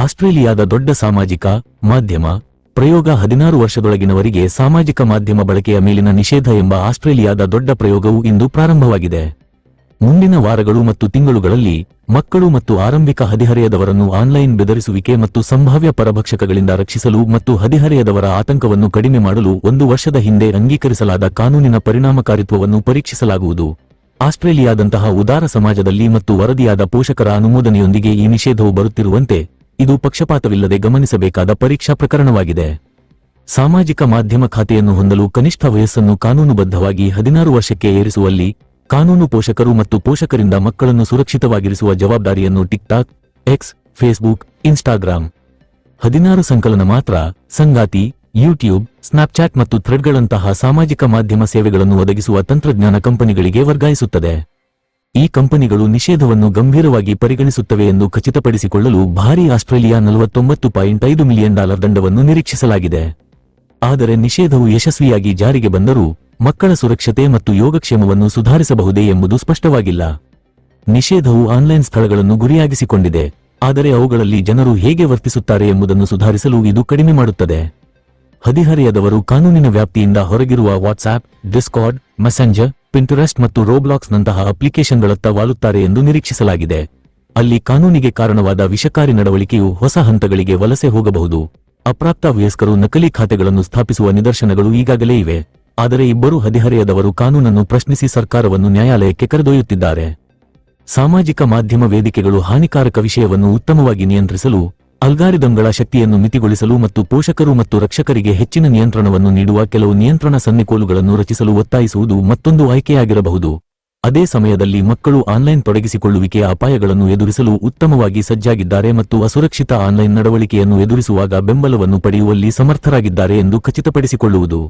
ಆಸ್ಟ್ರೇಲಿಯಾದ ದೊಡ್ಡ ಸಾಮಾಜಿಕ ಮಾಧ್ಯಮ ಪ್ರಯೋಗ ಹದಿನಾರು ವರ್ಷದೊಳಗಿನವರಿಗೆ ಸಾಮಾಜಿಕ ಮಾಧ್ಯಮ ಬಳಕೆಯ ಮೇಲಿನ ನಿಷೇಧ ಎಂಬ ಆಸ್ಟ್ರೇಲಿಯಾದ ದೊಡ್ಡ ಪ್ರಯೋಗವು ಇಂದು ಪ್ರಾರಂಭವಾಗಿದೆ. ಮುಂದಿನ ವಾರಗಳು ಮತ್ತು ತಿಂಗಳುಗಳಲ್ಲಿ ಮಕ್ಕಳು ಮತ್ತು ಆರಂಭಿಕ ಹದಿಹರೆಯದವರನ್ನು ಆನ್ಲೈನ್ ಬೆದರಿಸುವಿಕೆ ಮತ್ತು ಸಂಭಾವ್ಯ ಪರಭಕ್ಷಕಗಳಿಂದ ರಕ್ಷಿಸಲು ಮತ್ತು ಹದಿಹರೆಯದವರ ಆತಂಕವನ್ನು ಕಡಿಮೆ ಮಾಡಲು ಒಂದು ವರ್ಷದ ಹಿಂದೆ ಅಂಗೀಕರಿಸಲಾದ ಕಾನೂನಿನ ಪರಿಣಾಮಕಾರಿತ್ವವನ್ನು ಪರೀಕ್ಷಿಸಲಾಗುವುದು. ಆಸ್ಟ್ರೇಲಿಯಾದಂತಹ ಉದಾರ ಸಮಾಜದಲ್ಲಿ ಮತ್ತು ವರದಿಯಾದ ಪೋಷಕರ ಅನುಮೋದನೆಯೊಂದಿಗೆ ಈ ನಿಷೇಧವು ಬರುತ್ತಿರುವಂತೆ ಇದು ಪಕ್ಷಪಾತವಿಲ್ಲದೆ ಗಮನಿಸಬೇಕಾದ ಪರೀಕ್ಷಾ ಪ್ರಕರಣವಾಗಿದೆ. ಸಾಮಾಜಿಕ ಮಾಧ್ಯಮ ಖಾತೆಯನ್ನು ಹೊಂದಲು ಕನಿಷ್ಠ ವಯಸ್ಸನ್ನು ಕಾನೂನುಬದ್ಧವಾಗಿ ಹದಿನಾರು ವರ್ಷಕ್ಕೆ ಏರಿಸುವಲ್ಲಿ ಕಾನೂನು ಪೋಷಕರು ಮತ್ತು ಪೋಷಕರಿಂದ ಮಕ್ಕಳನ್ನು ಸುರಕ್ಷಿತವಾಗಿರಿಸುವ ಜವಾಬ್ದಾರಿಯನ್ನು ಟಿಕ್ಟಾಕ್ ಎಕ್ಸ್ ಫೇಸ್ಬುಕ್ ಇನ್ಸ್ಟಾಗ್ರಾಂ ಹದಿನಾರು ಸಂಕಲನ ಮಾತ್ರ, ಸಂಗಾತಿ ಯೂಟ್ಯೂಬ್ ಸ್ನಾಪ್ಚಾಟ್ ಮತ್ತು ಥ್ರೆಡ್ಗಳಂತಹ ಸಾಮಾಜಿಕ ಮಾಧ್ಯಮ ಸೇವೆಗಳನ್ನು ಒದಗಿಸುವ ತಂತ್ರಜ್ಞಾನ ಕಂಪನಿಗಳಿಗೆ ವರ್ಗಾಯಿಸುತ್ತದೆ. ಈ ಕಂಪನಿಗಳು ನಿಷೇಧವನ್ನು ಗಂಭೀರವಾಗಿ ಪರಿಗಣಿಸುತ್ತವೆ ಎಂದು ಖಚಿತಪಡಿಸಿಕೊಳ್ಳಲು ಭಾರಿ ಆಸ್ಟ್ರೇಲಿಯಾ ನಲವತ್ತೊಂಬತ್ತು ಪಾಯಿಂಟ್ ಐದು ಮಿಲಿಯನ್ ಡಾಲರ್ ದಂಡವನ್ನು ನಿರೀಕ್ಷಿಸಲಾಗಿದೆ. ಆದರೆ ನಿಷೇಧವು ಯಶಸ್ವಿಯಾಗಿ ಜಾರಿಗೆ ಬಂದರೂ ಮಕ್ಕಳ ಸುರಕ್ಷತೆ ಮತ್ತು ಯೋಗಕ್ಷೇಮವನ್ನು ಸುಧಾರಿಸಬಹುದೇ ಎಂಬುದು ಸ್ಪಷ್ಟವಾಗಿಲ್ಲ. ನಿಷೇಧವು ಆನ್ಲೈನ್ ಸ್ಥಳಗಳನ್ನು ಗುರಿಯಾಗಿಸಿಕೊಂಡಿದೆ, ಆದರೆ ಅವುಗಳಲ್ಲಿ ಜನರು ಹೇಗೆ ವರ್ತಿಸುತ್ತಾರೆ ಎಂಬುದನ್ನು ಸುಧಾರಿಸಲು ಇದು ಕಡಿಮೆ ಮಾಡುತ್ತದೆ. ಹದಿಹರೆಯದವರು ಕಾನೂನಿನ ವ್ಯಾಪ್ತಿಯಿಂದ ಹೊರಗಿರುವ ವಾಟ್ಸ್ಆಪ್ ಡಿಸ್ಕಾರ್ಡ್, ಮೆಸೆಂಜರ್ ಪಿಂಟರೆಸ್ಟ್ ಮತ್ತು ರೋಬ್ಲಾಕ್ಸ್ನಂತಹ ಅಪ್ಲಿಕೇಶನ್ಗಳತ್ತ ವಾಲುತ್ತಾರೆ ಎಂದು ನಿರೀಕ್ಷಿಸಲಾಗಿದೆ. ಅಲ್ಲಿ ಕಾನೂನಿಗೆ ಕಾರಣವಾದ ವಿಷಕಾರಿ ನಡವಳಿಕೆಯು ಹೊಸ ಹಂತಗಳಿಗೆ ವಲಸೆ ಹೋಗಬಹುದು. ಅಪ್ರಾಪ್ತ ವಯಸ್ಕರು ನಕಲಿ ಖಾತೆಗಳನ್ನು ಸ್ಥಾಪಿಸುವ ನಿದರ್ಶನಗಳು ಈಗಾಗಲೇ ಇವೆ. ಆದರೆ ಇಬ್ಬರು ಹದಿಹರೆಯದವರು ಕಾನೂನನ್ನು ಪ್ರಶ್ನಿಸಿ ಸರ್ಕಾರವನ್ನು ನ್ಯಾಯಾಲಯಕ್ಕೆ ಕರೆದೊಯ್ಯುತ್ತಿದ್ದಾರೆ. ಸಾಮಾಜಿಕ ಮಾಧ್ಯಮ ವೇದಿಕೆಗಳು ಹಾನಿಕಾರಕ ವಿಷಯವನ್ನು ಉತ್ತಮವಾಗಿ ನಿಯಂತ್ರಿಸಲು ಅಲ್ಗಾರಿದಮ್ಗಳ ಶಕ್ತಿಯನ್ನು ಮಿತಿಗೊಳಿಸಲು ಮತ್ತು ಪೋಷಕರು ಮತ್ತು ರಕ್ಷಕರಿಗೆ ಹೆಚ್ಚಿನ ನಿಯಂತ್ರಣವನ್ನು ನೀಡುವ ಕೆಲವು ನಿಯಂತ್ರಣ ಸನ್ನಿಕೋಲುಗಳನ್ನು ರಚಿಸಲು ಒತ್ತಾಯಿಸುವುದು ಮತ್ತೊಂದು ಆಯ್ಕೆಯಾಗಿರಬಹುದು. ಅದೇ ಸಮಯದಲ್ಲಿ ಮಕ್ಕಳು ಆನ್ಲೈನ್ ತೊಡಗಿಸಿಕೊಳ್ಳುವಿಕೆಯ ಅಪಾಯಗಳನ್ನು ಎದುರಿಸಲು ಉತ್ತಮವಾಗಿ ಸಜ್ಜಾಗಿದ್ದಾರೆ ಮತ್ತು ಅಸುರಕ್ಷಿತ ಆನ್ಲೈನ್ ನಡವಳಿಕೆಯನ್ನು ಎದುರಿಸುವಾಗ ಬೆಂಬಲವನ್ನು ಪಡೆಯುವಲ್ಲಿ ಸಮರ್ಥರಾಗಿದ್ದಾರೆ ಎಂದು ಖಚಿತಪಡಿಸಿಕೊಳ್ಳುವುದು.